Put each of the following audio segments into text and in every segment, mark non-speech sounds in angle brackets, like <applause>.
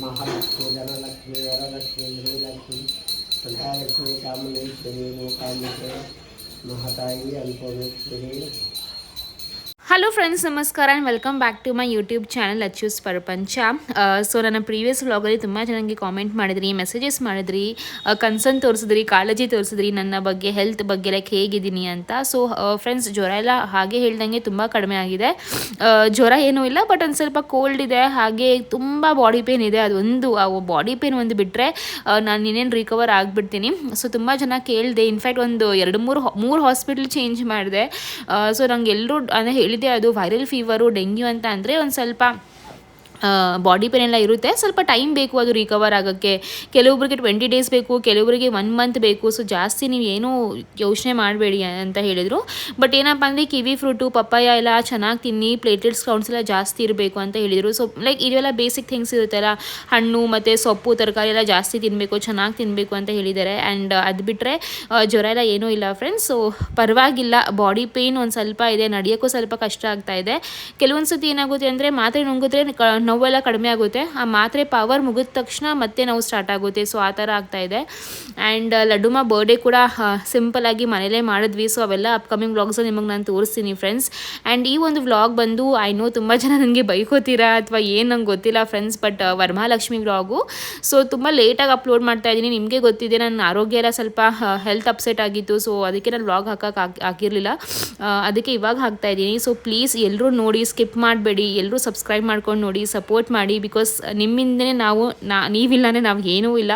महालक्ष्मी धनलक्ष्मी वरलक्ष्मी गृहलक्ष्मी तथा Lakshmi Kamaleshwari गोकामेश्वरी Mahakali अल्पोमेश्वरी hello friends ನಮಸ್ಕಾರ and welcome back to my YouTube channel ಅಚ್ಯೂಸ್ ಪ್ರಪಂಚ ಸೊ ನನ್ನ ಪ್ರೀವಿಯಸ್ ವ್ಲಾಗಲ್ಲಿ ತುಂಬ ಜನಕ್ಕೆ ಕಾಮೆಂಟ್ ಮಾಡಿದ್ರಿ ಮೆಸೇಜಸ್ ಮಾಡಿದ್ರಿ ಕನ್ಸರ್ನ್ ತೋರಿಸಿದ್ರಿ ಕಾಳಜಿ ತೋರಿಸಿದ್ರಿ ನನ್ನ ಬಗ್ಗೆ ಹೆಲ್ತ್ ಬಗ್ಗೆ ಲೈಕ್ ಹೇಗಿದ್ದೀನಿ ಅಂತ. ಸೊ ಫ್ರೆಂಡ್ಸ್ ಜ್ವರ ಎಲ್ಲ ಹಾಗೆ ಹೇಳ್ದಂಗೆ ತುಂಬ ಕಡಿಮೆ ಆಗಿದೆ. ಆ, ಜ್ವರ ಏನೂ ಇಲ್ಲ ಬಟ್ ಒಂದು ಸ್ವಲ್ಪ ಕೋಲ್ಡ್ ಇದೆ ಹಾಗೆ ತುಂಬ ಬಾಡಿ ಪೇನ್ ಇದೆ. ಅದೊಂದು ಬಾಡಿ ಪೇನ್ ಒಂದು ಬಿಟ್ಟರೆ ನಾನು ಇನ್ನೇನು ರಿಕವರ್ ಆಗಿಬಿಡ್ತೀನಿ. ಸೊ ತುಂಬ ಜನ ಕೇಳಿದೆ ಇನ್ಫ್ಯಾಕ್ಟ್ ಒಂದು ಎರಡು ಮೂರು ಮೂರು ಹಾಸ್ಪಿಟ್ಲ್ ಚೇಂಜ್ ಮಾಡಿದೆ. ಸೊ ನಂಗೆ ಎಲ್ಲರೂ ಅಂದರೆ ಹೇಳಿದೆ ಅದು ವೈರಲ್ ಫೀವರು ಡೆಂಗ್ಯೂ ಅಂತ ಅಂದರೆ ಒಂದು ಸ್ವಲ್ಪ ಬಾಡಿ ಪೇನ್ ಎಲ್ಲ ಇರುತ್ತೆ. ಸ್ವಲ್ಪ ಟೈಮ್ ಬೇಕು ಅದು ರಿಕವರ್ ಆಗೋಕ್ಕೆ. ಕೆಲವೊಬ್ರಿಗೆ ಟ್ವೆಂಟಿ ಡೇಸ್ ಬೇಕು ಕೆಲವೊಬ್ಬರಿಗೆ ಒನ್ ಮಂತ್ ಬೇಕು. ಸೊ ಜಾಸ್ತಿ ನೀವು ಏನೂ ಯೋಚನೆ ಮಾಡಬೇಡಿ ಅಂತ ಹೇಳಿದರು. ಬಟ್ ಏನಪ್ಪ ಅಂದರೆ, ಕಿವಿ ಫ್ರೂಟು ಪಪ್ಪಾಯ ಎಲ್ಲ ಚೆನ್ನಾಗಿ ತಿನ್ನಿ ಪ್ಲೇಟ್ಲೆಟ್ಸ್ ಕೌಂಟ್ಸ್ ಎಲ್ಲ ಜಾಸ್ತಿ ಇರಬೇಕು ಅಂತ ಹೇಳಿದರು. ಸೊ ಲೈಕ್ ಇದೆಲ್ಲ ಬೇಸಿಕ್ ಥಿಂಗ್ಸ್ ಇರುತ್ತಲ್ಲ. ಹಣ್ಣು ಮತ್ತು ಸೊಪ್ಪು, ತರಕಾರಿ ಎಲ್ಲ ಜಾಸ್ತಿ ತಿನ್ನಬೇಕು ಚೆನ್ನಾಗಿ ತಿನ್ನಬೇಕು ಅಂತ ಹೇಳಿದ್ದಾರೆ ಆ್ಯಂಡ್ ಅದು ಬಿಟ್ಟರೆ ಜ್ವರ ಎಲ್ಲ ಏನೂ ಇಲ್ಲ ಫ್ರೆಂಡ್ಸ್ ಸೊ ಪರವಾಗಿಲ್ಲ. ಬಾಡಿ ಪೇಯ್ನ್ ಒಂದು ಸ್ವಲ್ಪ ಇದೆ. ನಡೆಯೋಕ್ಕೂ ಸ್ವಲ್ಪ ಕಷ್ಟ ಆಗ್ತಾ ಇದೆ. ಕೆಲವೊಂದು ಸತಿ ಏನಾಗುತ್ತೆ ಅಂದರೆ, ಮಾತ್ರೆ ನುಂಗಿದ್ರೆ ನೋವೆಲ್ಲ ಕಡಿಮೆ ಆಗುತ್ತೆ. ಆ ಮಾತ್ರೆ ಪವರ್ ಮುಗಿದ ತಕ್ಷಣ ಮತ್ತೆ ನೋವು ಸ್ಟಾರ್ಟ್ ಆಗುತ್ತೆ. ಸೊ ಆ ಥರ ಆಗ್ತಾಯಿದೆ ಆ್ಯಂಡ್ ಲಡ್ಡುಮ ಬರ್ಡೇ ಕೂಡ ಸಿಂಪಲ್ ಆಗಿ ಮನೇಲೇ ಮಾಡಿದ್ವಿ. ಸೊ ಅವೆಲ್ಲ ಅಪ್ಕಮಿಂಗ್ ವ್ಲಾಗ್ಸ್ ನಿಮಗೆ ನಾನು ತೋರಿಸ್ತೀನಿ ಫ್ರೆಂಡ್ಸ್ ಆ್ಯಂಡ್ ಈ ಒಂದು ವ್ಲಾಗ್ ಬಂದು ಐ ನೋ ತುಂಬ ಜನ ನನಗೆ ಬೈಕೋತೀರಾ ಅಥವಾ ಏನು ನಂಗೆ ಗೊತ್ತಿಲ್ಲ friends but Varamahalakshmi vlog so ತುಂಬ ಲೇಟಾಗಿ ಅಪ್ಲೋಡ್ ಮಾಡ್ತಾ ಇದ್ದೀನಿ ನಿಮಗೆ ಗೊತ್ತಿದೆ ನನ್ನ ಆರೋಗ್ಯ ಎಲ್ಲ ಸ್ವಲ್ಪ ಹೆಲ್ತ್ ಅಪ್ಸೆಟ್ ಆಗಿತ್ತು. ಸೊ ಅದಕ್ಕೆ ನಾನು ವ್ಲಾಗ್ ಹಾಕೋಕೆ ಆಗಿರಲಿಲ್ಲ. ಅದಕ್ಕೆ ಇವಾಗ ಹಾಕ್ತಾ ಇದ್ದೀನಿ ಸೊ ಪ್ಲೀಸ್ ಎಲ್ಲರೂ ನೋಡಿ ಸ್ಕಿಪ್ ಮಾಡಬೇಡಿ. ಎಲ್ಲರೂ ಸಬ್ಸ್ಕ್ರೈಬ್ ಮಾಡ್ಕೊಂಡು ನೋಡಿ ಸಪೋರ್ಟ್ ಮಾಡಿ ಬಿಕಾಸ್ ನಿಮ್ಮಿಂದನೇ ನಾವು ನಾ ನೀವಿಲ್ಲನೇ ನಾವು ಏನೂ ಇಲ್ಲ.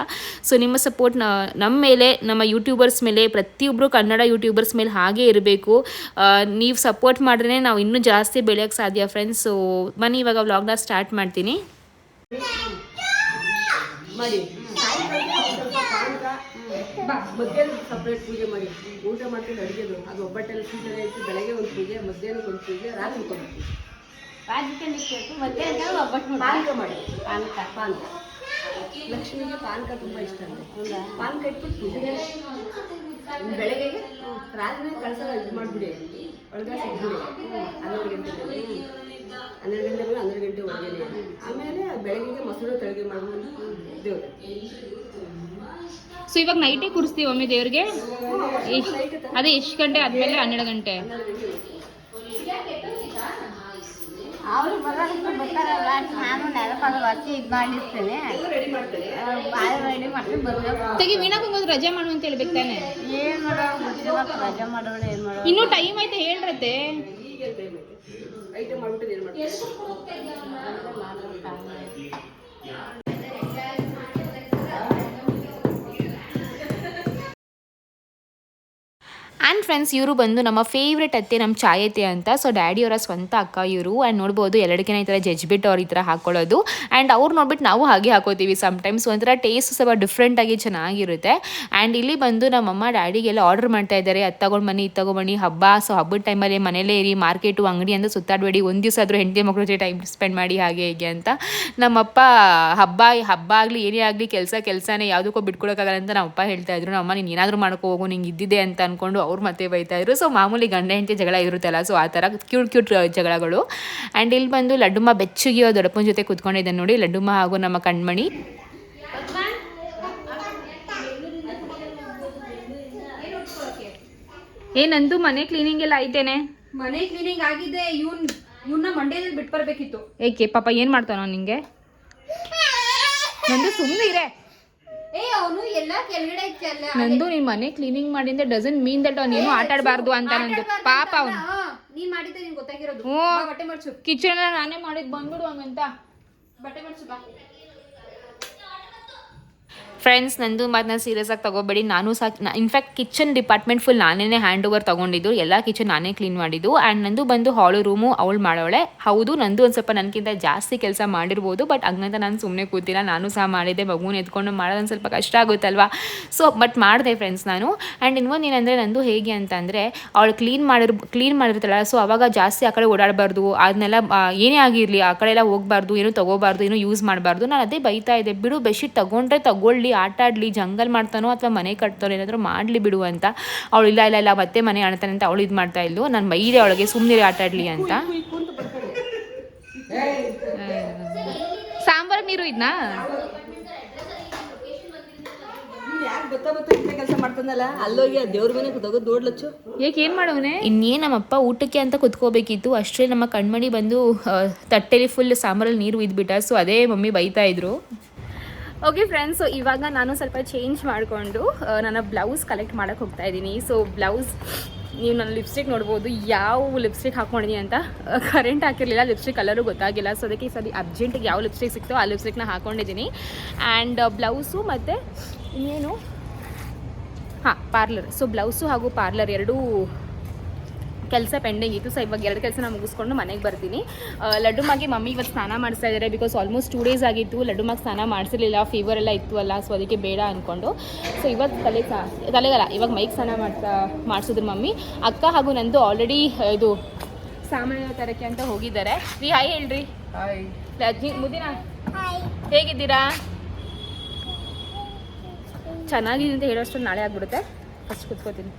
ಸೊ ನಿಮ್ಮ ಸಪೋರ್ಟ್ ನಮ್ಮ ಮೇಲೆ, ನಮ್ಮ ಯೂಟ್ಯೂಬರ್ಸ್ ಮೇಲೆ ಪ್ರತಿಯೊಬ್ಬರು ಕನ್ನಡ ಯೂಟ್ಯೂಬರ್ಸ್ ಮೇಲೆ ಹಾಗೆ ಇರಬೇಕು. ನೀವು ಸಪೋರ್ಟ್ ಮಾಡಿದ್ರೆ ನಾವು ಇನ್ನೂ ಜಾಸ್ತಿ ಬೆಳೆಯೋಕ್ಕೆ ಸಾಧ್ಯ ಫ್ರೆಂಡ್ಸ್ ಸೊ ಬನ್ನಿ, ಇವಾಗ ವ್ಲಾಗ್ನ ಸ್ಟಾರ್ಟ್ ಮಾಡ್ತೀನಿ. ಮಾಡಿ. ಮಧ್ಯಾಹ್ನ ಸಪ್ರೇಟ್ ಪೂಜೆ ಮಾಡಿ. ಊಟ ಮಾಡ್ಕೊಂಡು ಅಡುಗೆದು ಅದು ಒಬ್ಬಟ್ಟೆಲ್ಲ ಪೂಜೆ ಬೆಳಗ್ಗೆ ಒಂದು ಪೂಜೆ, ಮಧ್ಯಾಹ್ನಕ್ಕೆ ಒಂದು ಪೂಜೆ, ರಾತ್ರಿ ಪಾನಕ ಮಾಡಿ. ಪಾನಕ ಪಾನಕ. ಲಕ್ಷ್ಮಿಗೆ ಪಾನಕ ತುಂಬ ಇಷ್ಟ ಪಾನಕ ಇಟ್ಬಿಟ್ಟು ಬೆಳಗ್ಗೆ ಬೆಳಗ್ಗೆಗೆ ರಾತ್ರಿ ಕಳಸ ಇದು ಮಾಡಿಬಿಡಿ. ಒಳಗಡೆ ಸಿಗ್ಬಿಡಿ. ಹನ್ನೆರಡು ಗಂಟೆ ಹನ್ನೆರಡು ಗಂಟೆ ಮೇಲೆ ಹನ್ನೆರಡು ಗಂಟೆ ಒಳಗೆ ಆಮೇಲೆ ಬೆಳಗ್ಗೆ ಮೊಸರು ತಳಗೆ ದೇವ್ರು ಸೊ ಇವಾಗ ನೈಟೇ ಕೂರಿಸ್ತೀವಿ ಒಮ್ಮೆ ದೇವ್ರಿಗೆ? ಅದೇ ಎಷ್ಟು ಗಂಟೆ ಆದಮೇಲೆ ಹನ್ನೆರಡು ಗಂಟೆ. ಅವ್ರು ಬರೋದಕ್ಕೆ ಬರ್ತಾರಲ್ಲ ನಾನು ನೆನಪಾಗ ಹಚ್ಚಿ ಇದು ಮಾಡಿರ್ತೇನೆ. ಬಾಳೆ ರೆಡಿ ಮಾಡ್ಕೊಂಡು ಬರ್ಬೇಕು. ತೆಗಿ ವೀಣಾಕ್ ಹೋಗೋದು ರಜೆ ಮಾಡು ಅಂತ ಹೇಳ್ಬೇಕು ತಾನೆ? ಏನು ಮಾಡೋರು ಗೊತ್ತಿಲ್ಲ ರಜೆ ಮಾಡೋಣ ಏನು ಮಾಡೋರು ಇನ್ನೂ ಟೈಮ್ ಐತೆ ಹೇಳ್ರತ್ತೆ. ಐಟಮ್ ಮಾಡ್ಬಿಟ್ಟು ಏನು ಮಾಡ್ತಾರೆ ಆ್ಯಂಡ್ ಫ್ರೆಂಡ್ಸ್ ಇವರು ಬಂದು ನಮ್ಮ ಫೇವ್ರೆಟ್ ಅತ್ತೆ ನಮ್ಮ ಚಾಯತೆ ಅಂತ. ಸೊ ಡ್ಯಾಡಿಯವರ ಸ್ವಂತ ಅಕ್ಕ ಇವರು. ಆ್ಯಂಡ್ ನೋಡ್ಬೋದು ಎರಡಕ್ಕಿನ ಈ ಥರ ಜಜ್ಬಿಟ್ಟು ಅವ್ರ ಈ ಥರ ಹಾಕೊಳ್ಳೋದು ಆ್ಯಂಡ್ ಅವ್ರು ನೋಡ್ಬಿಟ್ಟು ನಾವು ಹಾಗೆ ಹಾಕೋತೀವಿ ಸಮ್ಟೈಮ್ಸ್ ಒಂಥರ ಟೇಸ್ಟ್ ಸ್ವಲ್ಪ ಡಿಫ್ರೆಂಟಾಗಿ ಚೆನ್ನಾಗಿರುತ್ತೆ. ಆ್ಯಂಡ್ ಇಲ್ಲಿ ಬಂದು ನಮ್ಮಮ್ಮ ಡ್ಯಾಡಿಗೆಲ್ಲ ಆರ್ಡರ್ ಮಾಡ್ತಾ ಇದ್ದಾರೆ. ಅದು ತಗೊಂಡು ಬನ್ನಿ, ಇದು ತಗೊಂಡ್ಬನ್ನಿ ಹಬ್ಬ. ಸೊ ಹಬ್ಬದ ಟೈಮಲ್ಲಿ ಮನೇಲೇ ಇರಿ ಮಾರ್ಕೆಟು ಅಂಗಡಿ ಅಂತ ಸುತ್ತಾಡಬೇಡಿ. ಒಂದು ದಿವಸ ಆದರೂ ಹೆಂಡತಿ ಮಕ್ಕಳ ಜೊತೆ ಟೈಮ್ ಸ್ಪೆಂಡ್ ಮಾಡಿ ಹಾಗೆ ಹೀಗೆ ಅಂತ. ನಮ್ಮಪ್ಪ ಹಬ್ಬ ಹಬ್ಬ ಆಗಲಿ, ಏನೇ ಆಗಲಿ, ಕೆಲಸ ಕೆಲಸನೇ. ಯಾವುದಕ್ಕೂ ಬಿಟ್ಕೊಡೋಕ್ಕಾಗಲ್ಲ ಅಂತ ನಮ್ಮಪ್ಪ ಹೇಳ್ತಾ ಇದ್ರು. ನಮ್ಮಮ್ಮ ನೀನು ಏನಾದರೂ ಮಾಡ್ಕೋ ಹೋಗು, ನಿಂಗೆ ಇದ್ದಿದೆ ಅಂತ ಅಂದ್ಕೊಂಡು ಅವ್ರು ಮತ್ತೆ ಬೈತಾಯಿದ್ರು ಸೊ ಮಾಮೂಲಿ ಗಂಡ ಹೆಂಡತಿ ಜಗಳ ಇರುತ್ತಲ್ಲ ಸೊ ಆ ಥರ ಕ್ಯೂಟ್ ಕ್ಯೂಟ್ ಜಗಳಗಳು. ಆ್ಯಂಡ್ ಇಲ್ಲಿ ಬಂದು ಲಡ್ಡುಮ್ಮ ಬೆಚ್ಚಗಿಯೋ ದೊಡ್ಡಪ್ಪನ ಜೊತೆ ಕೂತ್ಕೊಂಡಿದ್ದಾನೆ ನೋಡಿ. ಲಡ್ಡುಮ್ಮ ಹಾಗೂ ನಮ್ಮ ಕಣ್ಮಣಿ. ಏನಂದು ಮನೆ ಕ್ಲೀನಿಂಗ್ ಎಲ್ಲ ಐತೇನೆ ಮನೆ ಕ್ಲೀನಿಂಗ್ ಆಗಿದೆ. ಇವನ್ ಇವನ್ನ ಮಂಡ್ಯದಲ್ಲಿ ಬಿಟ್ಟು ಬರ್ಬೇಕಿತ್ತು ಏಕೆ ಪಾಪ ಏನು ಮಾಡ್ತಾನೋ ನಿಂಗೆ? ನಂದು ಸುಮ್ಮನೆ ಇರೇ. ಏ ಅವನು ಎಲ್ಲ ಕೆಳಗಡೆ ಇತ್ತಲ್ಲ ನಂದು ನೀನ್ ಮನೆ ಕ್ಲೀನಿಂಗ್ ಮಾಡಿಂದ ಡಸನ್ ಮೀನ್ ದಟ್ ನೀನು ಆಟ ಆಡಬಾರ್ದು ಅಂತ ನಂದು. ಪಾಪ ಅವನು. ನೀನ್ ಮಾಡಿದ್ದೆ ನಿಂಗೆ ಗೊತ್ತಾಗಿರೋದು. ಬಟ್ಟೆ ಮಡ್ಚು ಕಿಚನ್ ನಾನೇ ಮಾಡಿದ್ ಬಂದ್ಬಿಡು ಹಂಗಂತ. ಬಟ್ಟೆ ಮಡ್ಚು ಬಾ. ಫ್ರೆಂಡ್ಸ್ ನಂದು ಮಾತನ್ನ ಸೀರಿಯಸ್ ಆಗಿ ತಗೋಬೇಡಿ. ನಾನು ಸಹ in fact kitchen department full ನಾನೇ ಹ್ಯಾಂಡ್ ಓವರ್ ತಗೊಂಡಿದ್ದು. ಎಲ್ಲ ಕಿಚನ್ ನಾನೇ ಕ್ಲೀನ್ ಮಾಡಿದ್ದು. ಆ್ಯಂಡ್ ನಂದು ಬಂದು ಹಾಲು ರೂಮು ಅವಳು ಮಾಡೋಳೆ. ಹೌದು, ನಂದು ಒಂದು ಸ್ವಲ್ಪ ನನಗಿಂತ ಜಾಸ್ತಿ ಕೆಲಸ ಮಾಡಿರ್ಬೋದು. ಬಟ್ ಹಂಗಂತ ನಾನು ಸುಮ್ಮನೆ ಕೂತಿಲ್ಲ. ನಾನು ಸಹ ಮಾಡಿದ್ದೆ. ಮಗುನ ಎತ್ಕೊಂಡು ಮಾಡೋದು ಒಂದು ಸ್ವಲ್ಪ ಕಷ್ಟ ಆಗುತ್ತಲ್ವಾ? ಸೊ ಬಟ್ ಮಾಡಿದೆ ಫ್ರೆಂಡ್ಸ್ ನಾನು. ಆ್ಯಂಡ್ ಇನ್ನೊಂದು ಏನಂದರೆ ನಂದು ಹೇಗೆ ಅಂತಂದರೆ, ಅವಳು ಕ್ಲೀನ್ ಮಾಡಿರ್ ಕ್ಲೀನ್ ಮಾಡಿರ್ತಾಳೆ ಸೊ ಅವಾಗ ಜಾಸ್ತಿ ಆ ಕಡೆ ಓಡಾಡಬಾರ್ದು. ಅದನ್ನೆಲ್ಲ ಏನೇ ಆಗಿರಲಿ, ಆ ಕಡೆ ಎಲ್ಲ ಹೋಗಬಾರ್ದು, ಏನೂ ತೊಗೋಬಾರ್ದು, ಏನೂ ಯೂಸ್ ಮಾಡಬಾರ್ದು. ನಾನು ಅದೇ ಬೈತಾ ಇದ್ದೆ. ಬಿಡು ಬೆಡ್ಶೀಟ್ ತಗೊಂಡ್ರೆ ತಗೊಳ್ಳಿ ಆಟ ಆಡಲಿ, ಜಂಗಲ್ ಮಾಡ್ತಾನೋ ಅಥವಾ ಮನೆ ಕಟ್ತಾನೋ ಏನಾದರೂ ಮಾಡಲಿ ಬಿಡು ಅಂತ. ಅವಳು ಇಲ್ಲ ಇಲ್ಲ ಇಲ್ಲ, ಮತ್ತೆ ಮನೆ ಆಡ್ತಾನೆ ಅಂತ ಅವಳು ಇದು ಮಾಡ್ತಾ ಇದ್ಲು. ನಾನು ಮೈದೆ ಅವಳಿಗೆ ಸುಮ್ಮನೆ ಆಟ ಆಡಲಿ ಅಂತ. ಸಾಂಬಾರ್ ನೀರು ಇದನ್ನ ಇನ್ನೇ ನಮ್ಮಪ್ಪ ಊಟಕ್ಕೆ ಅಂತ ಕುತ್ಕೋಬೇಕಿತ್ತು. ಅಷ್ಟೇ ನಮ್ಮ ಕಣ್ಮಣಿ ಬಂದು ತಟ್ಟೆಲಿ ಫುಲ್ ಸಾಂಬಾರಲ್ಲಿ ನೀರು ಇದ್ಬಿಟ್ಟ. ಸೊ ಅದೇ ಮಮ್ಮಿ ಬೈತಾ ಇದ್ರು. ಓಕೆ ಫ್ರೆಂಡ್ಸ್ ಸೊ ಇವಾಗ ನಾನು ಸ್ವಲ್ಪ ಚೇಂಜ್ ಮಾಡಿಕೊಂಡು ನನ್ನ ಬ್ಲೌಸ್ ಕಲೆಕ್ಟ್ ಮಾಡೋಕ್ಕೆ ಹೋಗ್ತಾ ಇದ್ದೀನಿ. ಸೊ ಬ್ಲೌಸ್ ನೀವು ನನ್ನ ಲಿಪ್ಸ್ಟಿಕ್ ನೋಡ್ಬೋದು. ಯಾವ ಲಿಪ್ಸ್ಟಿಕ್ ಹಾಕ್ಕೊಂಡಿದ್ದೀನಿ ಅಂತ ಕರೆಂಟ್ ಹಾಕಿರಲಿಲ್ಲ ಲಿಪ್ಸ್ಟಿಕ್ ಕಲರು ಗೊತ್ತಾಗಿಲ್ಲ. ಸೊ ಅದಕ್ಕೆ ಈ ಸರಿ ಅರ್ಜೆಂಟಿಗೆ ಯಾವ ಲಿಪ್ಸ್ಟಿಕ್ ಸಿಕ್ತೋ ಆ ಲಿಪ್ಸ್ಟಿಕ್ನ ಹಾಕ್ಕೊಂಡಿದ್ದೀನಿ ಆ್ಯಂಡ್ ಬ್ಲೌಸು ಮತ್ತು ಇನ್ನೇನು ಹಾಂ ಪಾರ್ಲರ್ ಸೊ ಬ್ಲೌಸು ಹಾಗೂ ಪಾರ್ಲರ್ ಎರಡೂ ಕೆಲಸ ಪೆಂಡಿಂಗ್ ಇತ್ತು. ಸೊ ಇವಾಗ ಎರಡು ಕೆಲಸ ಮುಗಿಸ್ಕೊಂಡು ಮನೆಗೆ ಬರ್ತೀನಿ. ಲಡ್ಡು ಮಾಗಿ ಮಮ್ಮಿ ಇವತ್ತು ಸ್ನಾನ ಮಾಡಿಸ್ತಾ ಇದ್ದಾರೆ ಬಿಕಾಸ್ ಆಲ್ಮೋಸ್ಟ್ ಟೂ ಡೇಸ್ ಆಗಿತ್ತು. ಲಡ್ಡು ಮಾಗಿ ಸ್ನಾನ ಮಾಡಿಸಿರ್ಲಿಲ್ಲ. ಫೀವರ್ ಎಲ್ಲ ಇತ್ತು ಅಲ್ಲ ಸೊ ಅದಕ್ಕೆ ಬೇಡ ಅಂದ್ಕೊಂಡು ಸೊ ಇವತ್ತು ತಲೆ ತಲೆಗಲ್ಲ ಇವಾಗ ಮೈಕ್ ಸ್ನಾನ ಮಾಡ್ತಾ ಮಾಡಿಸಿದ್ರು ಮಮ್ಮಿ. ಅಕ್ಕ ಹಾಗೂ ನಂದು ಆಲ್ರೆಡಿ ಇದು ಸಾಮಾನ್ಯ ತರಕ್ಕೆ ಅಂತ ಹೋಗಿದ್ದಾರೆ. ರೀ ಹಾಯ್ ಹೇಳ್ರಿ. ರಜನಿ ಮುದಿನ? ಹೇಗಿದ್ದೀರಾ? ಚೆನ್ನಾಗಿದೆ ಅಂತ ಹೇಳೋಷ್ಟು ನಾಳೆ ಆಗ್ಬಿಡುತ್ತೆ. ಫಸ್ಟ್ ಕುತ್ಕೋತೀನಿ.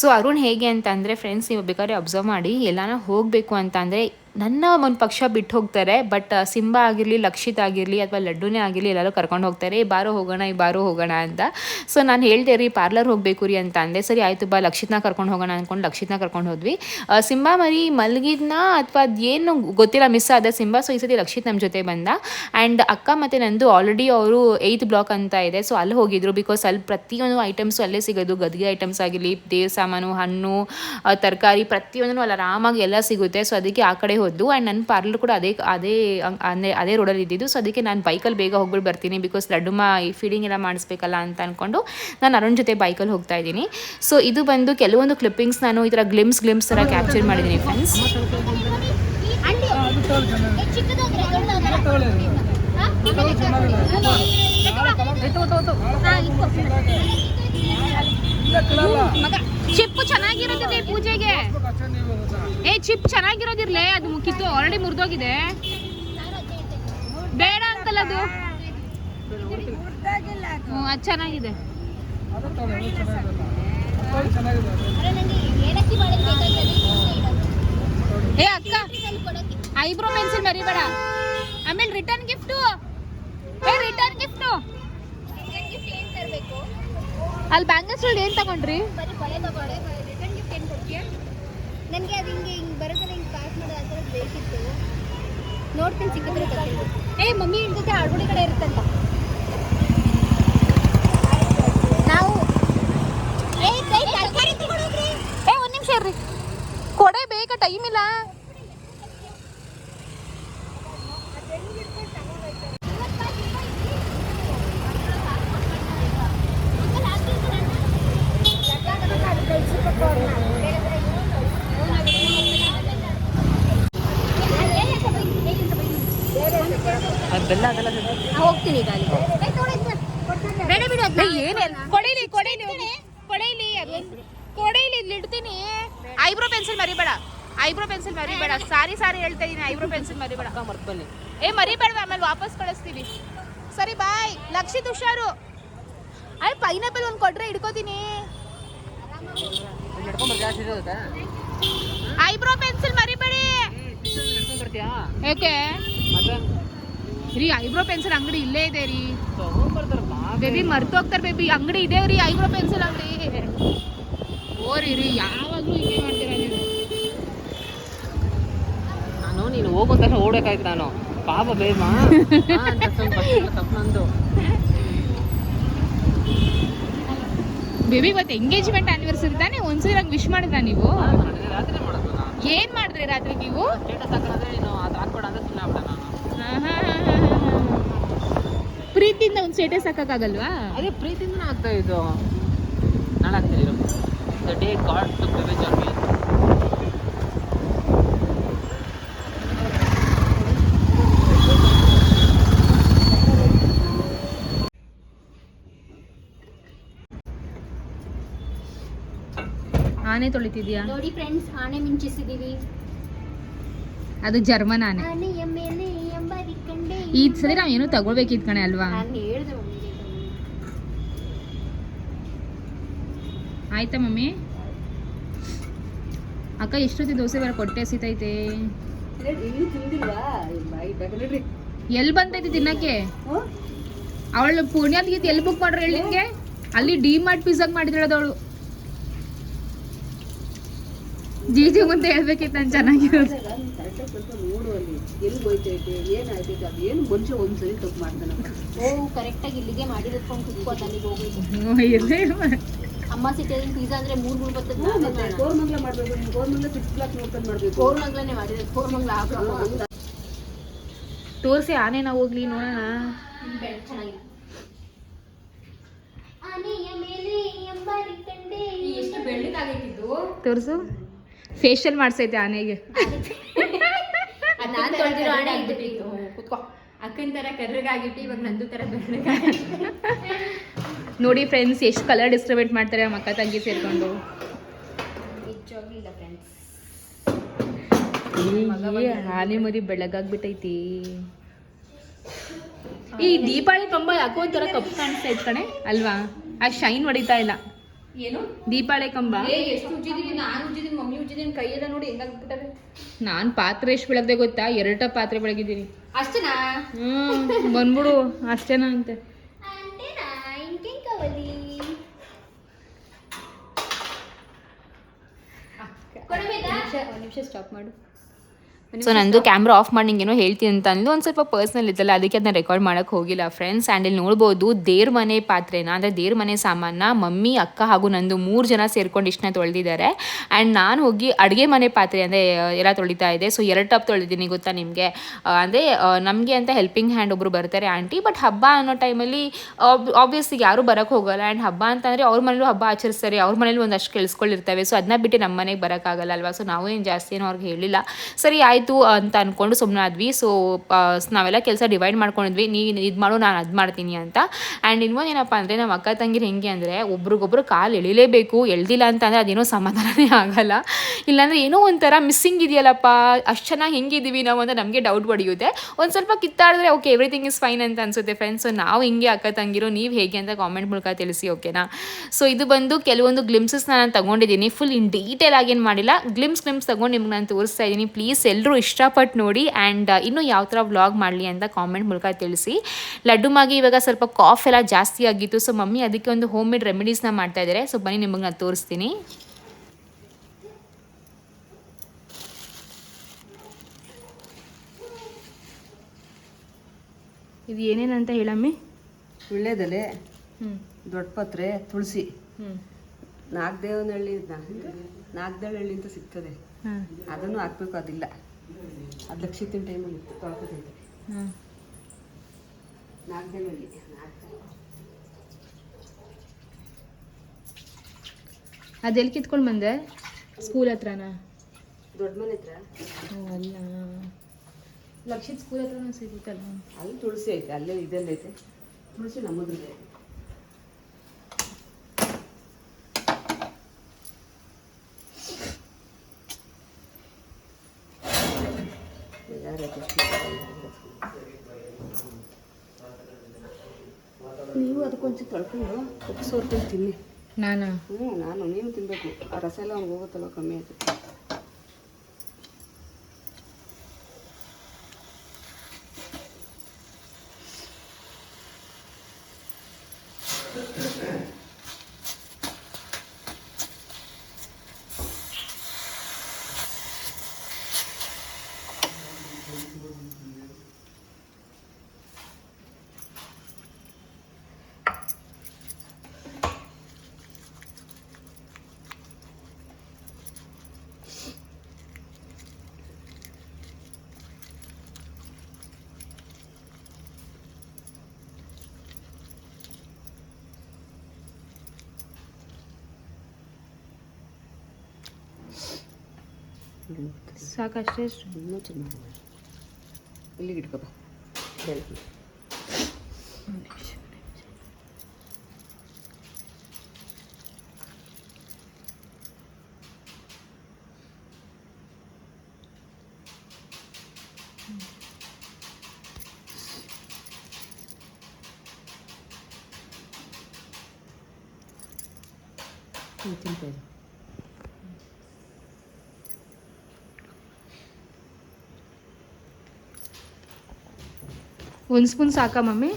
ಸೊ ಅರುಣ್ ಹೇಗೆ ಅಂತಂದರೆ ಫ್ರೆಂಡ್ಸ್ ನೀವು ಬೇಕಾದ್ರೆ ಅಬ್ಸರ್ವ್ ಮಾಡಿ ಎಲ್ಲಾನ ಹೋಗಬೇಕು ಅಂತ ಅಂದರೆ ನನ್ನ ಒಂದು ಪಕ್ಷ ಬಿಟ್ಟು ಹೋಗ್ತಾರೆ ಬಟ್ ಸಿಂಬಾ ಆಗಿರಲಿ, ಲಕ್ಷಿತ್ ಆಗಿರಲಿ, ಅಥವಾ ಲಡ್ಡುನೇ ಆಗಿರಲಿ, ಎಲ್ಲರೂ ಕರ್ಕೊಂಡು ಹೋಗ್ತಾರೆ, ಈ ಬಾರೋ ಹೋಗೋಣ, ಈ ಬಾರೋ ಹೋಗೋಣ ಅಂತ. ಸೊ ನಾನು ಹೇಳ್ದೆ ರೀ, ಪಾರ್ಲರ್ ಹೋಗಬೇಕು ರೀ ಅಂತ ಅಂದೆ. ಸರಿ, ಆಯಿತು ಬಾ, ಲಕ್ಷಿತ್ನ ಕರ್ಕೊಂಡು ಹೋಗೋಣ ಅಂದ್ಕೊಂಡು ಲಕ್ಷಿತ್ನ ಕರ್ಕೊಂಡು ಹೋದ್ವಿ. ಸಿಂಬ ಸಿಂಬಾ ಮರಿ ಮಲಗಿದ್ನ, ಅಥವಾ ಅದೇನು ಗೊತ್ತಿಲ್ಲ ಮಿಸ್ ಆದ ಸಿಂಬಾ. ಸೊ ಈ ಸತಿ ಲಕ್ಷಿತ್ ನಮ್ಮ ಜೊತೆ ಬಂದ. ಆ್ಯಂಡ್ ಅಕ್ಕ ಮತ್ತು ನಂದು ಆಲ್ರೆಡಿ ಅವರು ಏಯ್ತ್ ಬ್ಲಾಕ್ ಅಂತ ಇದೆ. ಸೊ ಅಲ್ಲಿ ಹೋಗಿದ್ರು ಬಿಕಾಸ್ ಅಲ್ಲಿ ಪ್ರತಿಯೊಂದು ಐಟಮ್ಸು ಅಲ್ಲೇ ಸಿಗೋದು. ಗದ್ಗೆ ಐಟಮ್ಸ್ ಆಗಿರಲಿ ದೇವ್ ಸಾಮಾನು, ಹಣ್ಣು ತರಕಾರಿ ಪ್ರತಿಯೊಂದೂ ಅಲ್ಲಿ ಆರಾಮಾಗಿ ಎಲ್ಲ ಸಿಗುತ್ತೆ. ಸೊ ಅದಕ್ಕೆ ಆ ಕಡೆ ಹೋದ್ದು ಆ್ಯಂಡ್ ನನ್ನ ಪಾರ್ಲರ್ ಕೂಡ ಅದೇ ಅದೇ, ಅಂದರೆ ಅದೇ ರೋಡಲ್ಲಿ ಇದ್ದಿದ್ದು. ಸೊ ಅದಕ್ಕೆ ನಾನು ಬೈಕಲ್ಲಿ ಬೇಗ ಹೋಗ್ಬಿಟ್ಟು ಬರ್ತೀನಿ ಬಿಕಾಸ್ ಲಡ್ಡುಮ ಈ ಫೀಡಿಂಗ್ ಎಲ್ಲ ಮಾಡಿಸ್ಬೇಕಲ್ಲ ಅಂತ ಅಂದ್ಕೊಂಡು ನಾನು ಅರುಣ್ ಜೊತೆ ಬೈಕಲ್ಲಿ ಹೋಗ್ತಾ ಇದ್ದೀನಿ. ಸೊ ಇದು ಬಂದು ಕೆಲವೊಂದು ಕ್ಲಿಪ್ಪಿಂಗ್ಸ್ ನಾನು ಈ ಥರ ಗ್ಲಿಮ್ಸ್ ಗ್ಲಿಮ್ಸ್ ಥರ ಕ್ಯಾಪ್ಚರ್ ಮಾಡಿದ್ದೀನಿ ಫ್ರೆಂಡ್ಸ್ ಚಿಪ್ಪು ಚೆನ್ನಾಗಿರೋದಿದೆ ಪೂಜೆಗೆ. ಏ ಚಿಪ್ ಚೆನ್ನಾಗಿರೋದಿರ್ಲೇ, ಅದು ಮುಕ್ಕಿತ್ತು ಆಲ್ರೆಡಿ ಮುರಿದೋಗಿದೆ. ಬೇಡ ಅಂತಲ್ಲ ಅದು. ಅದು ಚೆನ್ನಾಗಿದೆ. ಏ, ಅಕ್ಕ, ಐಬ್ರೋ ಪೆನ್ಸಿಲ್ ಮರಿಬೇಡ. ಆಮೇಲೆ ರಿಟರ್ನ್ ಗಿಫ್ಟು ಏ ರಿಟರ್ನ್ ಗಿಫ್ಟು ಅಲ್ಲಿ ಬ್ಯಾಂಗಲ್ಸ್ ಏನು ತಗೊಂಡ್ರಿ? ನನಗೆ ಅದು ಹಿಂಗೆ ಹಿಂಗೆ ಹಿಂಗೆ ಮಾಡೋದು ಆ ಥರ ಬೇಕಿತ್ತು. ನೋಡ್ತೀನಿ ಸಿಕ್ಕಿದ್ರೆ ಏ ಮಮ್ಮಿ ಜೊತೆ ಆಡ್ಗುಡಿ ಕಡೆ ಇರುತ್ತಂತ. ನಾವು ಏ ಒಂದು ನಿಮಿಷ ಇರ್ರಿ. ಕೊಡೆ ಬೇಗ ಟೈಮ್ ಇಲ್ಲ. ಹೋಗ್ತೀನಿ ಈಗ ಅಲ್ಲಿ ಬೇಡ ಬಿಡು ಅದ್ನ. ಏನೇ ಕೊಡೀಲಿ ಕೊಡೀಲಿ. ಕೊಡೀಲಿ ಅದೊಂದು ಕೊಡೀಲಿ ಇಲ್ಲಿ ಇಡ್ತೀನಿ. ಐಬ್ರೋ ಪೆನ್ಸಿಲ್ ಮರಿಬೇಡ. ಐಬ್ರೋ ಪೆನ್ಸಿಲ್ ಮರಿಬೇಡ. ಸಾರಿ ಸಾರಿ ಹೇಳ್ತಾ ಇದೀನಿ. ಐಬ್ರೋ ಪೆನ್ಸಿಲ್ ಮರಿಬೇಡ. ಬನ್ನಿ ಏ ಮರಿಬೇಡ ಆಮೇಲೆ ವಾಪಸ್ ಕಳಿಸ್ತೀವಿ. ಸರಿ ಬಾಯ್. ಲಕ್ಷಿತ್ ಹುಷಾರು. ಅಯ್ಯ ಪೈನಾಪಲ್ ಒಂದು ಕೊಟ್ರೆ ಹಿಡ್ಕೋತೀನಿ. ಐಬ್ರೋ ಪೆನ್ಸಿಲ್ ಮರಿಬೇಡಿ. ಯಾಕೆ ರೀ ಐಬ್ರೋ ಪೆನ್ಸಿಲ್ ಅಂಗಡಿ ಇಲ್ಲೇ ಇದೆ ರೀ. ಬೇಬಿ ಮರ್ತೋಗ್ತಾರೆ ಬೇಬಿ ಅಂಗಡಿ ಇದೆ ರೀ ಐಬ್ರೋ ಪೆನ್ಸಿಲ್ ಅಂಗಡಿ. ಓರಿ ರೀ ಯಾವಾಗಲೂ ಹಿಂಗೆ ಮಾಡ್ತೀರಾ ನೀವು? ನಾನು ನೀನು ಹೋಗೋ ತಕ್ಷಣ ಓಡಬೇಕಾಯ್ತು ನಾನು. ಪಾಪ ಬೇಮ <laughs> ಬೇಬಿ ಇವತ್ತು ಎಂಗೇಜ್ಮೆಂಟ್ ಆನಿವರ್ಸರಿ ತಾನೇ? ಒಂದ್ಸರಿ ನಂಗೆ ವಿಶ್ ಮಾಡಿದ್ರಾ ನೀವು? ಏನ್ ಮಾಡಿದ್ರಿ ರಾತ್ರಿ ನೀವು? ಹಾಂ ಹಾಂ ನೀನು ಅದು ಹಾಕ್ಬೇಡ ಅಂತ ಸುಮ್ಮನೆ ಆಗ್ಬಿಡ ನಾನು ಪ್ರೀತಿಯಿಂದ ಒಂದು ಸ್ಟೇಟಸ್ ಹಾಕಕ್ಕಾಗಲ್ವಾ ಅದೇ ಪ್ರೀತಿಯಿಂದ ಆಗ್ತಾ ಇದು. ನಾನು ಆಗ್ತೀನಿ the day god to on me ಆನೆ ತೊಳಿತಿದ್ಯಾ? ನೋಡಿ ಫ್ರೆಂಡ್ಸ್ ಆನೆ ಮಿಂಚಿಸಿದೀವಿ. ಅದು ಜರ್ಮನ್ ಆನೆ. ಆನೆ ಎಂಬರಿಕಂಡೆ ಈ ಸರಿ ನಾವ್ ಏನು ತಗೊಳ್ಬೇಕಿದ್ ಕಣೆ ಅಲ್ವಾ? ಆಯ್ತಾ ಮಮ್ಮಿ? ಅಕ್ಕ ಎಷ್ಟೊತ್ತಿ ದೋಸೆ ಬರ ಕೊಟ್ಟೆ ನಡ್ರಿ. ಎಲ್ಲಿ ಬಂತೈತಿ ತಿನ್ನಕ್ಕೆ? ಅವಳು ಪುಣ್ಯದ ಗೀತ್ ಎಲ್ಲಿ ಬುಕ್ ಮಾಡ್ರಿ ಹೇಳಿ ನಿಮ್ಗೆ? ಅಲ್ಲಿ ಡಿ ಮಾರ್ಟ್ ಪಿಜ್ಜಾಗ್ ಮಾಡಿದ್ರದು ಅವಳು ಜೀಜಿ ಮುಂದೆ ಹೇಳ್ಬೇಕಿತ್ತು ನಾನು ಚೆನ್ನಾಗಿರೋದು ಕರೆಕ್ಟಾಗಿ ಸ್ವಲ್ಪ ನೋಡು ಅಲ್ಲಿ ಎಲ್ಲಿ ಹೋಯ್ತೈತೆ ಏನಾಯ್ತೈತೆ ಅದು ಏನು ಮನುಷ್ಯ ಒಂದ್ಸರಿ ತಪ್ಪು ಮಾಡ್ತಾನೆ ಓ ಕರೆಕ್ಟಾಗಿ ಇಲ್ಲಿಗೆ ಕುತ್ಕೊಂಡು ಅಲ್ಲಿಗೆ ಹೋಗ್ಬೇಕು ಅಮ್ಮ ಸಿಟಿಯಲ್ಲಿ ಪಿಜ್ಜಾ ಅಂದ್ರೆ ಮೂರ್ ಮೂರ್ ಬರ್ತದೆ ಹ್ಞೂ ಮತ್ತೆ ಕೋರ್ಮಂಗ್ಲ ಮಾಡಬೇಕು ನೀನು ಕೋರ್ಮಂಗ್ಲ ಸಿಕ್ಸ್ ಬ್ಲಾಕ್ ನೋಡ್ಕೊಂಡು ಮಾಡಬೇಕು. ಕೋರ್ಮಂಗ್ಲನೇ ಮಾಡಿದ್ರೆ ಕೋರ್ಮಂಗ್ಲ ಹಾಕೋ. ತೋರಿಸಿ ಆನೆ ನಾವು ಹೋಗ್ಲಿ ನೋಡೋಣ. ತೋರ್ಸು ಎಷ್ಟು ಬೆಳ್ಳಗಾಗೈತಿದ್ದು ತೋರಿಸು. ಫೇಶಿಯಲ್ ಮಾಡ್ಸೈತೆ ಆನೆಗೆ. ನಾನ್ ತೊಳ್ದಿರೋ ಆನೆ ಇದ್ಬಿಟ್ಟಿತ್ತು ಕುತ್ಕೋ ಅಕ್ಕನ ತರ ಕರ್ರಗಾಗಿಟ್ಟು ಇವಾಗ ನಂದು ತರ ಬೆಳ್ಳಗ ನೋಡಿ ಫ್ರೆಂಡ್ಸ್ ಎಷ್ಟು ಕಲರ್ ಡಿಸ್ಟ್ರಿಬ್ಯೂಟ್ ಮಾಡ್ತಾರೆ ನಮ್ಮ ಅಕ್ಕ ತಂಗಿ ಸೇರ್ಕೊಂಡು. ಆನೆ ಮರಿ ಬೆಳಗಾಗ್ಬಿಟ್ಟೈತಿ. ಈ ದೀಪಾವಳಿ ಕಂಬ ಯಾಕೋ ಒಂಥರ ಕಪ್ಪು ಕಾಣಿಸ್ತಾ ಇತ್ತು ಕಣೆ. ಅಲ್ವಾ? ಆ ಶೈನ್ ಹೊಡಿತಾ ಇಲ್ಲ. ಏನು? ದೀಪಾಳೆ ಕಂಬ. ಏ ಎಷ್ಟು ಉಜ್ಜಿದೀನಿ ನಾನು ಉಜ್ಜಿದೀನಿ ಮಮ್ಮಿ ಉಜ್ಜಿದೀನಿ ಕೈ ಎಲ್ಲ ನೋಡಿ ಹೆಂಗಾಗ್ಬಿಟ್ಟವೆ ನಾನ್ ಪಾತ್ರೆ ಎಷ್ಟು ಬೆಳಗ್ದೆ ಗೊತ್ತಾ? ಎರಡ ಪಾತ್ರೆ ಬೆಳಗಿದ್ದೀನಿ ಅಷ್ಟೇನಾ? ಹ್ಮ್ ಬಂದ್ಬಿಡು ಅಷ್ಟೇನಾ ಅಂತೆ. ನಿಮಿಷ ಸ್ಟಾಪ್ ಮಾಡು. ಸೊ ನಂದು ಕ್ಯಾಮ್ರಾ ಆಫ್ ಮಾಡಿ ನಿಂಗೇನೋ ಹೇಳ್ತೀನಿ ಅಂತ ಅಂದು ಒಂದು ಸ್ವಲ್ಪ ಪರ್ಸ್ನಲ್ ಇದ್ದಲ್ಲ ಅದಕ್ಕೆ ಅದನ್ನ ರೆಕಾರ್ಡ್ ಮಾಡೋಕ್ಕೆ ಹೋಗಿಲ್ಲ ಫ್ರೆಂಡ್ಸ್ ಆ್ಯಂಡ್ ಇಲ್ಲಿ ನೋಡ್ಬೋದು ದೇವ್ರ ಮನೆ ಪಾತ್ರೆನ ಅಂದರೆ ದೇವ್ರ ಮನೆ ಸಾಮಾನ ಮಮ್ಮಿ ಅಕ್ಕ ಹಾಗೂ ನಂದು ಮೂರು ಜನ ಸೇರ್ಕೊಂಡು ಇಷ್ಟನ್ನ ತೊಳೆದಿದ್ದಾರೆ. ಆ್ಯಂಡ್ ನಾನು ಹೋಗಿ ಅಡುಗೆ ಮನೆ ಪಾತ್ರೆ ಅಂದರೆ ಎಲ್ಲ ತೊಳಿತಾ ಇದೆ ಸೊ ಎರಡು ಟಪ್ ತೊಳೆದಿದ್ದೀನಿ ಗೊತ್ತಾ ನಿಮಗೆ? ಅಂದರೆ ನಮಗೆ ಅಂತ ಹೆಲ್ಪಿಂಗ್ ಹ್ಯಾಂಡ್ ಒಬ್ಬರು ಬರ್ತಾರೆ ಆಂಟಿ ಬಟ್ ಹಬ್ಬ ಅನ್ನೋ ಟೈಮಲ್ಲಿ ಆಬ್ವಿಯಸ್ಲಿ ಯಾರೂ ಬರೋಕ್ಕೆ ಹೋಗಲ್ಲ. ಆ್ಯಂಡ್ ಹಬ್ಬ ಅಂತಂದರೆ ಅವ್ರ ಮನೇಲೂ ಹಬ್ಬ ಆಚರಿಸ್ತಾರೆ. ಅವ್ರ ಮನೇಲಿ ಒಂದಷ್ಟು ಕೆಲ್ಸ್ಕೊಳ್ಳಿರ್ತವೆ ಸೊ ಅದನ್ನ ಬಿಟ್ಟು ನಮ್ಮ ಮನೆಗೆ ಬರೋಕ್ಕಾಗಲ್ಲ ಅಲ್ವಾ? ಸೊ ನಾವು ಏನು ಜಾಸ್ತಿ ಏನೋ ಅವ್ರಿಗೆ ಹೇಳಿಲ್ಲ. ಸರಿ ಆಯಿತು. ಅಂತ ಅಂದ್ಕೊಂಡು ಸುಮ್ಮನೆ ಆದ್ವಿ. ಸೊ ನಾವೆಲ್ಲ ಕೆಲಸ ಡಿವೈಡ್ ಮಾಡ್ಕೊಂಡಿದ್ವಿ. ನೀನು ಇದು ಮಾಡು, ನಾನು ಅದು ಮಾಡ್ತೀನಿ ಅಂತ. ಆ್ಯಂಡ್ ಇನ್ನೊಂದು ಏನಪ್ಪ ಅಂದರೆ ನಮ್ಮ ಅಕ್ಕ ತಂಗಿರು ಹೆಂಗೆ ಅಂದರೆ ಒಬ್ರಿಗೊಬ್ರು ಕಾಲು ಎಳಿಲೇಬೇಕು. ಎಳ್ದಿಲ್ಲ ಅಂತ ಅಂದರೆ ಅದೇನೋ ಸಮಾಧಾನನೇ ಆಗಲ್ಲ. ಇಲ್ಲಾಂದರೆ ಏನೋ ಒಂಥರ ಮಿಸ್ಸಿಂಗ್ ಇದೆಯಲ್ಲಪ್ಪ. ಅಷ್ಟು ಚೆನ್ನಾಗಿ ಹೆಂಗಿದ್ದೀವಿ ನಾವು ಅಂತ ನಮಗೆ ಡೌಟ್ ಬಡಿಯುತ್ತೆ ಒಂದು ಸ್ವಲ್ಪ ಕಿತ್ತಾಡಿದ್ರೆ ಓಕೆ ಎವ್ರಿಥಿಂಗ್ ಇಸ್ ಫೈನ್ ಅಂತ ಅನ್ಸುತ್ತೆ ಫ್ರೆಂಡ್ಸ್ ಸೊ ನಾವು ಹಿಂಗೆ ಅಕ್ಕ ತಂಗಿರೋ, ನೀವು ಹೇಗೆ ಅಂತ ಕಾಮೆಂಟ್ ಮೂಲಕ ತಿಳಿಸಿ ಓಕೆನಾ ಸೊ ಇದು ಬಂದು ಕೆಲವೊಂದು ಗ್ಲಿಮ್ಸಸ್ನ ನಾನು ತಗೊಂಡಿದ್ದೀನಿ. ಫುಲ್ ಇನ್ ಡೀಟೇಲ್ ಆಗೇನು ಮಾಡಿಲ್ಲ. ಗ್ಲಿಮ್ಸ್ ಗ್ಲಿಮ್ಸ್ ತಗೊಂಡು ನಿಮ್ಗೆ ನಾನು ತೋರಿಸ್ತಾ ಇದ್ದೀನಿ. ಪ್ಲೀಸ್ ಎಲ್ಲರೂ ಇಷ್ಟಪಟ್ಟು ನೋಡಿ ಆ್ಯಂಡ್ ಇನ್ನೂ ಯಾವ ಥರ ವ್ಲಾಗ್ ಮಾಡಲಿ ಅಂತ ಕಾಮೆಂಟ್ ಮೂಲಕ ತಿಳಿಸಿ. ಲಡ್ಡು ಮಾಗಿ ಇವಾಗ ಸ್ವಲ್ಪ ಕಾಫ್ ಎಲ್ಲ ಜಾಸ್ತಿ ಆಗಿತ್ತು ಸೊ ಮಮ್ಮಿ ಅದಕ್ಕೆ ಒಂದು ಹೋಮ್ ಮೇಡ್ ರೆಮಿಡೀಸ್ನ ಮಾಡ್ತಾ ಇದ್ದಾರೆ ಸೊ ಬನ್ನಿ ನಿಮಗೆ ನಾನು ತೋರಿಸ್ತೀನಿ. ಇದು ಏನೇನಂತ ಹೇಳಮ್ಮಿ ಒಳ್ಳೆದಲೆ ಹ್ಞೂ ದೊಡ್ಡ ಪತ್ರೆ ತುಳಸಿ. ಹ್ಞೂ ನಾಗದೇವನಹಳ್ಳಿ ನಾಗದೇವನಹಳ್ಳಿ ಅಂತ ಸಿಗ್ತದೆ. ಹ್ಞೂ ಅದನ್ನು ಹಾಕ್ಬೇಕು ಅದಿಲ್ಲ. ಅದು ಲಕ್ಷಿತಿನ ಟೈಮಲ್ಲಿ ಇತ್ತು ಹ್ಮ್. ನಾಲ್ಕು ಜನ ಅದೆಲ್ಲಿ ಕಿತ್ಕೊಂಡು ಬಂದೆ? ಸ್ಕೂಲ್ ಹತ್ರನಾ? ದೊಡ್ಡ ಮನೆ ಹತ್ರ. ಅಲ್ಲ. ಲಕ್ಷಿತ್ ಸ್ಕೂಲ್ ಹತ್ರನೂ ಸಿಗುತ್ತಲ್ಲ ಅಲ್ಲಿ ತುಳಸಿ ಐತೆ ಅಲ್ಲೇ ಇದಲ್ಲೈತೆ ಐತೆ. ತುಳಸಿ ನಮ್ಮದ್ರಿಗೆ ಅದಕ್ಕೊಂಚೂರು ತೊಳ್ಕೊಂಡು ಉಪ್ಪು ಸೋರ್ಕೊಂಡು ತಿನ್ನಿ. ನಾನು? ಹ್ಞೂ ನಾನು ನೀನು ತಿನ್ನಬೇಕು ಆ ರಸ ಎಲ್ಲ ಅವ್ನಿಗೆ ಹೋಗುತ್ತಲ್ಲ ಕಮ್ಮಿ ಆಯ್ತು ಸಾಕಷ್ಟೇ ಇನ್ನೂ ಚೆನ್ನಾಗಿ ಇಲ್ಲಿಗೆ ಇಟ್ಕೊಬ. ಬೆಳಗ್ಗೆ ತಿಂತಾ ಇರು ಒಂದು ಸ್ಪೂನ್ ಸಾಕಾ ಮಮ್ಮಿ.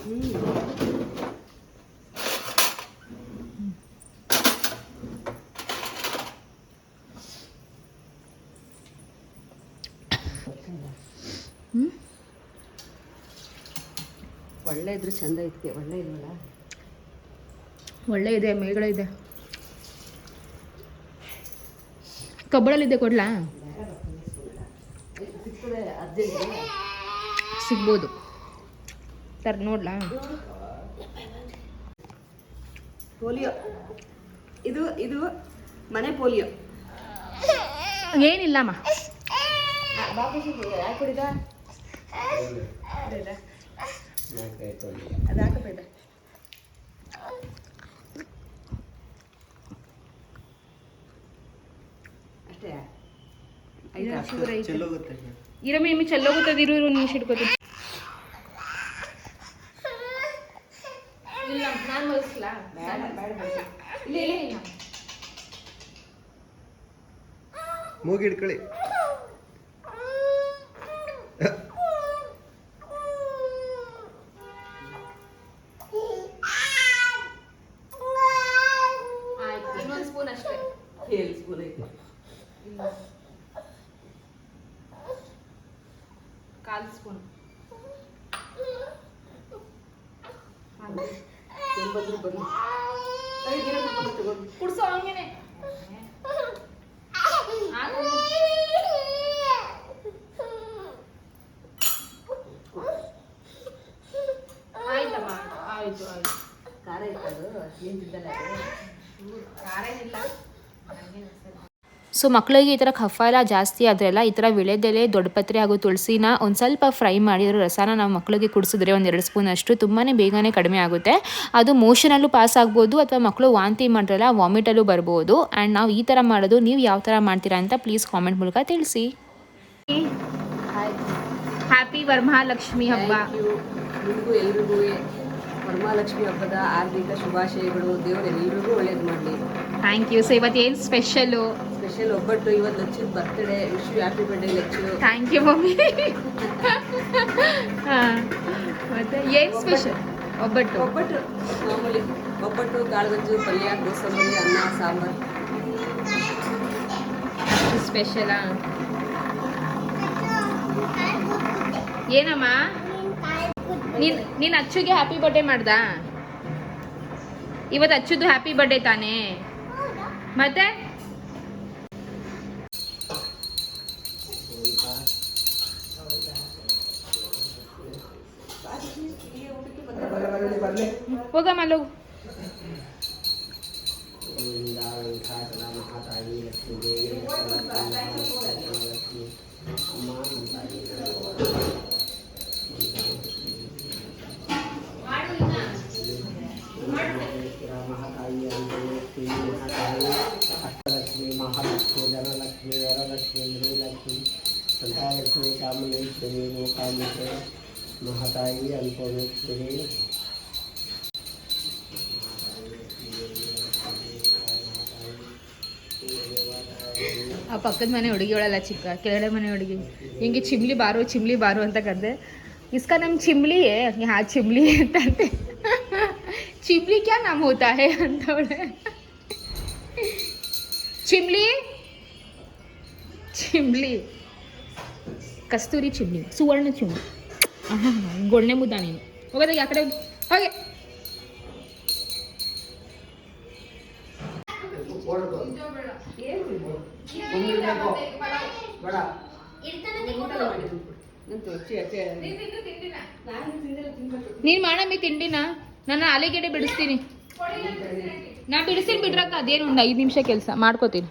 ಒಳ್ಳೆ ಇದ್ರೆ ಚಂದ ಐತೆ ಒಳ್ಳೆ ಇಲ್ವಲ್ಲ? ಒಳ್ಳೆ ಇದೆ ಮೇಗಳಿದೆ ಇದೆ. ಕಬ್ಬಳಲ್ಲಿದೆ ಕೊಡ್ಲಾ? ಸಿಗ್ಬೋದು. ತರ್ ನೋಡ್ಲಾ? ಪೋಲಿಯೋ. ಇದು ಇದು ಮನೆ ಪೋಲಿಯೋ. ಏನಿಲ್ಲಮ್ಮ. ಅಷ್ಟೇ. ಇರಮ್ಮ ನಿಮಗೆ ಚೆಲ್ಲೋಗುತ್ತದೆ ಇರು ಇರು ನಿಮಿಷ ಇಟ್ಕೋತೀನಿ ಇಲ್ಲ ನಾನು ಮಲಗಿಸ್ಲಾ ಇಲ್ಲ ಇಲ್ಲ. ಇಲ್ಲ ಮೂಗಿ ಹಿಡ್ಕೊಳ್ಳಿ ಆಯ್ತು ಇನ್ನೊಂದು ಸ್ಪೂನ್ ಅಷ್ಟೇ ಏಳು ಸ್ಪೂನ್ ಐತಿ ಕಾಲು ಸ್ಪೂನ್ ಎಂಬತ್ತು ರೂಪಾಯಿ ಐದು ದಿನ ಕುಡ್ಕೊಂಡು ತಗೊಂಡು ಕುಡ್ಸೋ ಹಂಗೇನೆ ಆಯ್ತಮ್ಮ ಆಯ್ತು ಆಯ್ತು ಖಾರ ಇತ್ತು ಖಾರ ಏನಿಲ್ಲ. ಸೊ ಮಕ್ಕಳಿಗೆ ಈ ಥರ ಕಫ ಎಲ್ಲ ಜಾಸ್ತಿ ಆದ್ರೆಲ್ಲ ಈ ಥರ ವಿಳೆದೆಲೆ ದೊಡ್ಡಪತ್ರೆ ಹಾಗೂ ತುಳಸಿನ ಒಂದು ಸ್ವಲ್ಪ ಫ್ರೈ ಮಾಡಿರೋ ರಸನ ನಾವು ಮಕ್ಕಳಿಗೆ ಕುಡಿಸಿದ್ರೆ ಒಂದು ಎರಡು ಸ್ಪೂನ್ ಅಷ್ಟು ತುಂಬಾ ಬೇಗನೆ ಕಡಿಮೆ ಆಗುತ್ತೆ. ಅದು ಮೋಷನಲ್ಲೂ ಪಾಸ್ ಆಗ್ಬೋದು ಅಥವಾ ಮಕ್ಕಳು ವಾಂತಿ ಮಾಡಿರಲ್ಲ ವಾಮಿಟಲ್ಲೂ ಬರ್ಬೋದು. ಆ್ಯಂಡ್ ನಾವು ಈ ಥರ ಮಾಡೋದು ನೀವು ಯಾವ ಥರ ಮಾಡ್ತೀರಾ ಅಂತ ಪ್ಲೀಸ್ ಕಾಮೆಂಟ್ ಮೂಲಕ ತಿಳಿಸಿ. ಹ್ಯಾಪಿ ವರ್ಮಹಾಲಕ್ಷ್ಮಿ ಹಬ್ಬ. ವರಮಹಾಲಕ್ಷ್ಮಿ ಹಬ್ಬದ ಆರ್ಥಿಕ ಶುಭಾಶಯಗಳು. ದೇವರು ಎಲ್ರಿಗೂ ಒಳ್ಳೇದು ಮಾಡಲಿ. ಥ್ಯಾಂಕ್ ಯು ಸೊ ಇವತ್ತು ಏನು ಸ್ಪೆಷಲು ಸ್ಪೆಷಲ್ ಒಬ್ಬಟ್ಟು ಇವತ್ತು ಲಕ್ಷದ birthday wish happy birthday Laksha thank you mummy. <laughs> ಹಾಂ. ಮತ್ತೆ ಏನು ಸ್ಪೆಷಲ್ ಒಬ್ಬಟ್ಟು. ಒಬ್ಬಟ್ಟು. ಮಾಮೂಲಿ ಒಬ್ಬಟ್ಟು ಕಾಳುಗಜ್ಜು ಪಲ್ಯ ಕೋಸಂಬರಿ ಅನ್ನ ಸಾಂಬಾರು. ಸ್ಪೆಷಲಾ ಏನಮ್ಮ? ನೀನ್ ನೀನ್ ಅಚ್ಚುಗೆ ಹ್ಯಾಪಿ ಬರ್ಡೇ ಮಾಡ್ದಾ? ಇವತ್ತು ಅಚ್ಚುದು ಹ್ಯಾಪಿ ಬರ್ಡೇ ತಾನೇ? ಮತ್ತೆ? ಹೋಗಮ್ಮ ಅಲ್ಲಿ ಹೋಗು ಅಷ್ಟಲಕ್ಷ್ಮಿ ಮಹಾಲಕ್ಷ್ಮಿ ಧನಲಕ್ಷ್ಮಿ ವರಲಕ್ಷ್ಮಿ ಗೃಹಲಕ್ಷ್ಮಿ ಸಂತಾನಲಕ್ಷ್ಮಿ ಕಾಮಲೇಶ್ವರಿ ಮೂಕಾಂಬಿಕೆ ಮಹಾತಾಯಿ ಅನ್ಪೋಮೇಶ್ವರಿ ಆ ಪಕ್ಕದ ಮನೆ ಹುಡುಗಿಯವಳಲ್ಲ ಚಿಕ್ಕ ಕೆಳಗಡೆ ಮನೆ ಹುಡುಗಿ ಹಿಂಗೆ ಚಿಮ್ಲಿ ಬಾರು ಚಿಮ್ಲಿ ಬಾರು ಅಂತ ಕರೆದೆ ಇಸ್ಕ ನಮ್ ಚಿಮ್ಲಿ ಹಾ ಚಿಮ್ಲಿ ಅಂತಂತೆ ಚಿಮ್ಲಿ ಕ್ಯಾ ನಾಮ್ ಹೋತಾ ಹೇ <laughs> ಅಂತವಳೆ ಚಿಮ್ಲಿ ಚಿಮ್ಲಿ ಕಸ್ತೂರಿ ಚಿಮ್ಲಿ ಸುವರ್ಣ ಚಿಮ್ಲಿ ಆಹಾ ಗೊಣ್ಣೆ ಮುದ್ದ ನೀನು ಹೋಗೋದಾಗ ಆ ಕಡೆ ಹೋಗು. ಹೋಗೆ ಬೇಡ ನಿಂತು ಚೆ ಚೆ ನಾನು ತಿಂದಿಲ್ಲ ತಿನ್ಬೇಕು ನೀನ್ ಮಾಡಮ್ಮಿ ತಿಂಡಿನ ನಾನು ಅಲೆಗೆಡೆ ಬಿಡಿಸ್ತೀನಿ. ನಾ ಬಿಡಿಸ್ತೀನಿ ಬಿಡ್ರಕ್ಕ ಅದೇನು ಒಂದು ಐದು ನಿಮಿಷ ಕೆಲಸ. ಮಾಡ್ಕೋತೀನಿ.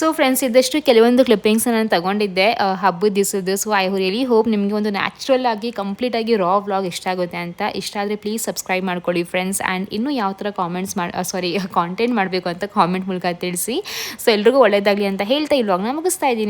ಸೊ ಫ್ರೆಂಡ್ಸ್ ಇದ್ದಷ್ಟು ಕೆಲವೊಂದು ಕ್ಲಿಪ್ಪಿಂಗ್ಸ್ ನಾನು ತಗೊಂಡಿದ್ದೆ ಹಬ್ಬದ ದಿವಸದ್ದು. ಸೊ ಐ ರಿಯಲಿ ಹೋಪ್ ನಿಮಗೆ ಒಂದು ನ್ಯಾಚುರಲ್ ಆಗಿ ಕಂಪ್ಲೀಟ್ ಆಗಿ ರಾ ವ್ಲಾಗ್ ಇಷ್ಟ ಆಗುತ್ತೆ ಅಂತ. ಇಷ್ಟ ಆದರೆ ಪ್ಲೀಸ್ ಸಬ್ಸ್ಕ್ರೈಬ್ ಮಾಡ್ಕೊಳ್ಳಿ ಫ್ರೆಂಡ್ಸ್ ಆ್ಯಂಡ್ ಇನ್ನೂ ಯಾವ ಥರ ಕಾಮೆಂಟ್ಸ್ ಮಾಡಿ ಸಾರಿ ಕಾಂಟೆಂಟ್ ಮಾಡಬೇಕು ಅಂತ ಕಾಮೆಂಟ್ ಮೂಲಕ ತಿಳಿಸಿ. ಸೊ ಎಲ್ರಿಗೂ ಒಳ್ಳೇದಾಗಲಿ ಅಂತ ಹೇಳ್ತಾ ಇಲ್ವಾಗ ನಾನು ಮುಗಿಸ್ತಾ ಇದ್ದೀನಿ.